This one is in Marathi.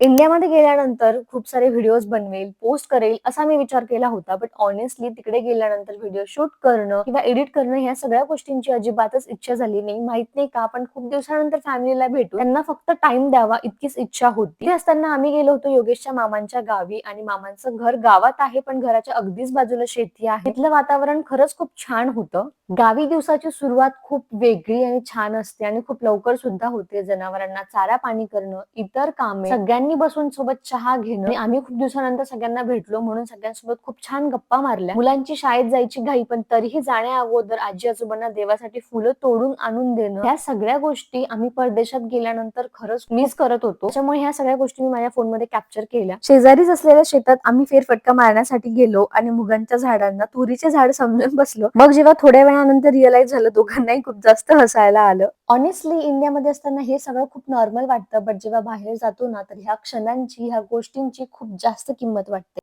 इंडियामध्ये गेल्यानंतर खूप सारे व्हिडिओज बनवेल पोस्ट करेल असा मी विचार केला होता. बट ऑनेस्टली तिकडे गेल्यानंतर व्हिडिओ शूट करणं किंवा एडिट करणं ह्या सगळ्या गोष्टींची अजिबातच इच्छा झाली नाही. माहीत नाही का आपण खूप दिवसानंतर फॅमिलीला भेटू. त्यांना फक्त टाइम द्यावा इतकीच इच्छा होती. असताना आम्ही गेलो होतो योगेशच्या मामांच्या गावी आणि मामांचं घर गावात आहे पण घराच्या अगदीच बाजूला शेती आहे. तिथलं वातावरण खरंच खूप छान होतं. गावी दिवसाची सुरुवात खूप वेगळी आणि छान असते आणि खूप लवकर सुद्धा होते जनावरांना चारा पाणी करणं इतर कामे. सगळ्यांनी बसून सोबत चहा घेणं आम्ही खूप दिवसानंतर सगळ्यांना भेटलो म्हणून सगळ्यांसोबत खूप छान गप्पा मारल्या. मुलांची शाळेत जायची घाई पण तरीही जाण्या अगोदर आजी आजोबांना देवासाठी फुलं तोडून आणून देणं. या सगळ्या गोष्टी आम्ही परदेशात गेल्यानंतर खरंच मिस करत होतो. त्याच्यामुळे ह्या सगळ्या गोष्टी मी माझ्या फोनमध्ये कॅप्चर केल्या. शेजारीच असलेल्या शेतात आम्ही फेरफटका मारण्यासाठी गेलो आणि मुगांच्या झाडांना तुरीचे झाड समजून बसलो. मग जेव्हा थोड्या वेळानंतर रिअलाइज झालं दोघांनाही खूप जास्त हसायला आलं. ऑनेस्टली इंडियामध्ये असताना हे सगळं खूप नॉर्मल वाटतं बट जेव्हा बाहेर जातो ना तर ह्या क्षणांची ह्या गोष्टींची खूप जास्त किंमत वाटते.